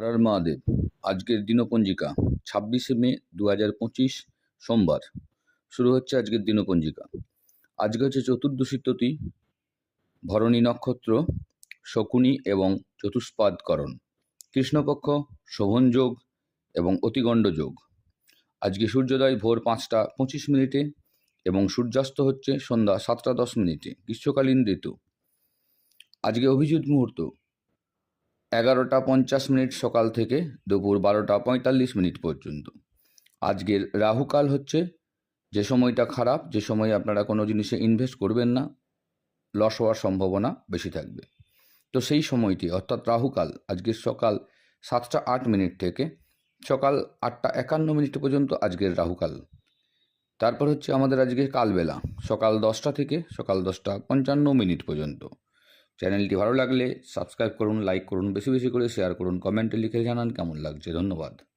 হর মহাদেব আজকের দিনপঞ্জিকা, ছাব্বিশে মে দু হাজার পঁচিশ, সোমবার। শুরু হচ্ছে আজকের দিনপঞ্জিকা। আজকে হচ্ছে চতুর্দশী তিথি, ভরণী নক্ষত্র, শকুনি এবং চতুষ্পাদকরণ। কৃষ্ণপক্ষ, শোভন যোগ এবং অতিগণ্ড যোগ। আজকে সূর্যোদয় ভোর পাঁচটা পঁচিশ মিনিটে এবং সূর্যাস্ত হচ্ছে সন্ধ্যা সাতটা দশ মিনিটে, গ্রীষ্মকালীন ঋতু। আজকে অভিজিৎ মুহূর্ত এগারোটা পঞ্চাশ মিনিট সকাল থেকে দুপুর বারোটা পঁয়তাল্লিশ মিনিট পর্যন্ত। আজকের রাহুকাল হচ্ছে যে সময়টা খারাপ, যে সময় আপনারা কোনো জিনিসে ইনভেস্ট করবেন না লস হওয়ার সম্ভাবনা বেশি থাকবে। তো সেই সময়টি, অর্থাৎ রাহুকাল, আজকের সকাল সাতটা আট মিনিট থেকে সকাল আটটা একান্ন মিনিট পর্যন্ত আজকের রাহুকাল। তারপর হচ্ছে আমাদের আজকে কালবেলা, সকাল দশটা থেকে সকাল দশটা পঞ্চান্ন মিনিট পর্যন্ত। চ্যানেলটি ভালো লাগলে সাবস্ক্রাইব করুন, লাইক করুন, বেশি বেশি করে শেয়ার করুন, কমেন্টে লিখে জানান কেমন লাগছে, ধন্যবাদ।